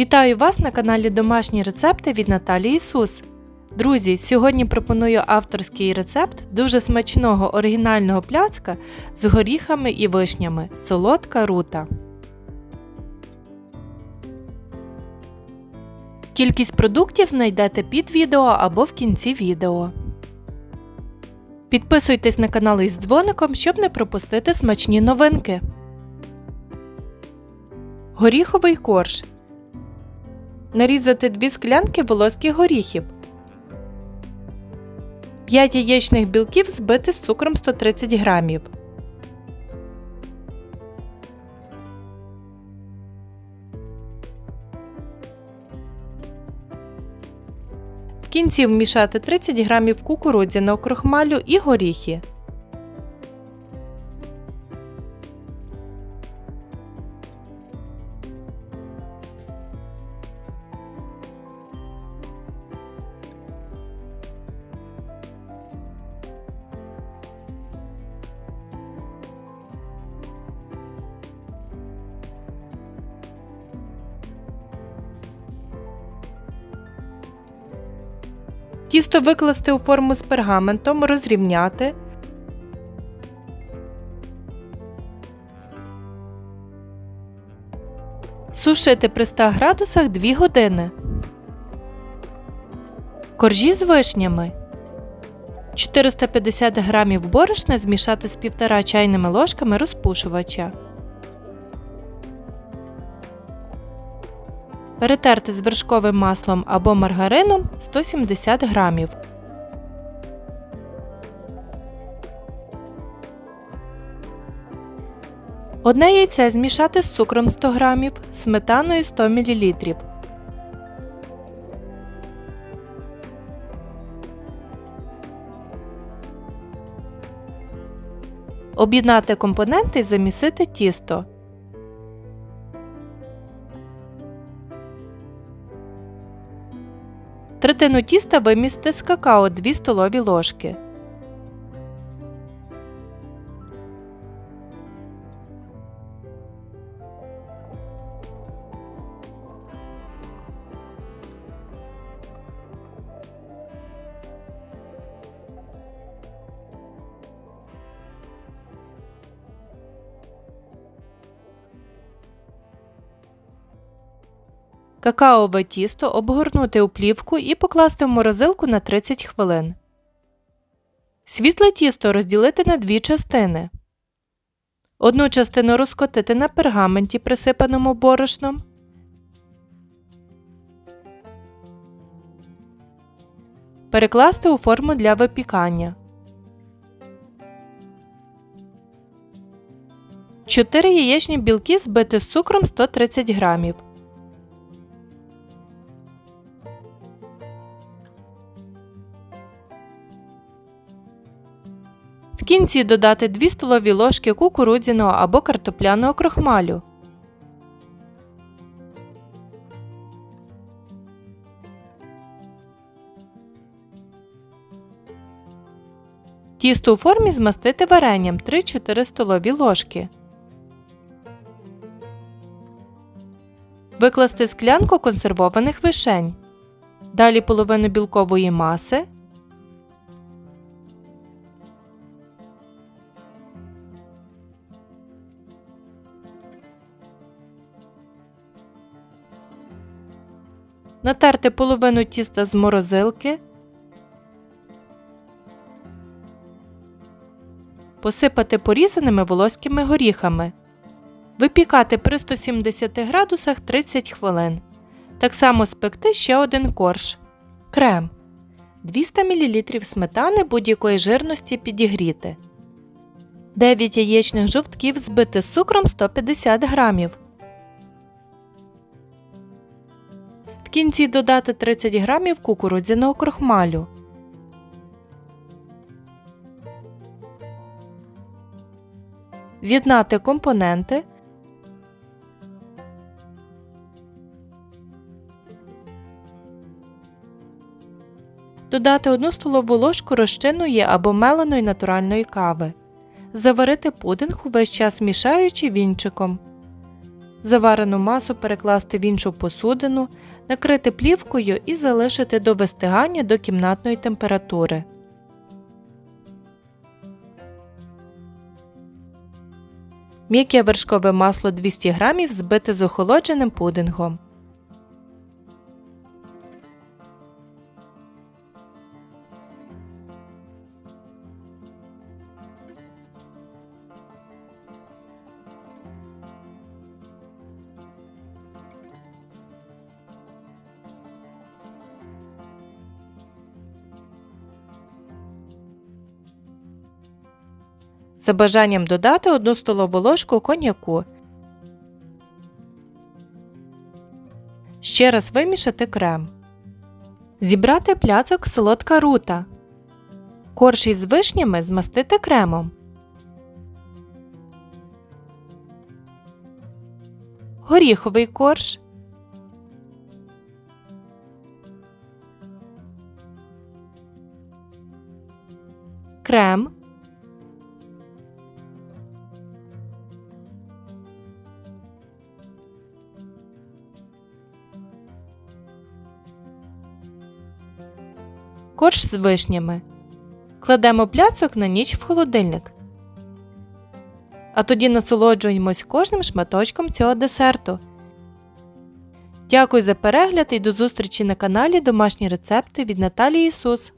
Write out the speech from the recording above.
Вітаю вас на каналі Домашні рецепти від Наталії Ісус. Друзі, сьогодні пропоную авторський рецепт дуже смачного оригінального пляцка з горіхами і вишнями солодка рута. Кількість продуктів знайдете під відео або в кінці відео. Підписуйтесь на канал із дзвоником, щоб не пропустити смачні новинки. Горіховий корж. Нарізати 2 склянки волоських горіхів. 5 яєчних білків збити з цукром 130 грамів. В кінці вмішати 30 грамів кукурудзяного крохмалю і горіхи. Тісто викласти у форму з пергаментом, розрівняти. Сушити при 100 градусах 2 години. Коржі з вишнями. 450 г борошна змішати з 1,5 чайними ложками розпушувача. Перетерти з вершковим маслом або маргарином 170 грамів. Одне яйце змішати з цукром 100 грамів, сметаною 100 мл. Об'єднати компоненти і замісити тісто. Третину тіста вимісти з какао 2 столові ложки. Какаове тісто обгорнути у плівку і покласти в морозилку на 30 хвилин. Світле тісто розділити на дві частини. Одну частину розкотити на пергаменті, присипаному борошном. Перекласти у форму для випікання. 4 яєчні білки збити з цукром 130 грамів. Кінці додати 2 столові ложки кукурудзяного або картопляного крохмалю. Тісто у формі змастити варенням 3-4 столові ложки. Викласти склянку консервованих вишень. Далі половину білкової маси. Натерти половину тіста з морозилки. Посипати порізаними волоськими горіхами. Випікати при 170 градусах 30 хвилин. Так само спекти ще один корж. Крем. 200 мл сметани будь-якої жирності підігріти. 9 яєчних жовтків збити з цукром 150 грамів. Кінці додати 30 грамів кукурудзяного крохмалю. З'єднати компоненти. Додати 1 столову ложку розчинної або меленої натуральної кави. Заварити пудинг увесь час мішаючи вінчиком. Заварену масу перекласти в іншу посудину, накрити плівкою і залишити до вистигання до кімнатної температури. М'яке вершкове масло 200 г збите з охолодженим пудингом. За бажанням додати 1 столову ложку коньяку. Ще раз вимішати крем. Зібрати пляцок солодка рута. Корж із вишнями змастити кремом. Горіховий корж. Крем. Корж з вишнями. Кладемо пляцок на ніч в холодильник. А тоді насолоджуємось кожним шматочком цього десерту. Дякую за перегляд і до зустрічі на каналі Домашні рецепти від Наталії Ісус.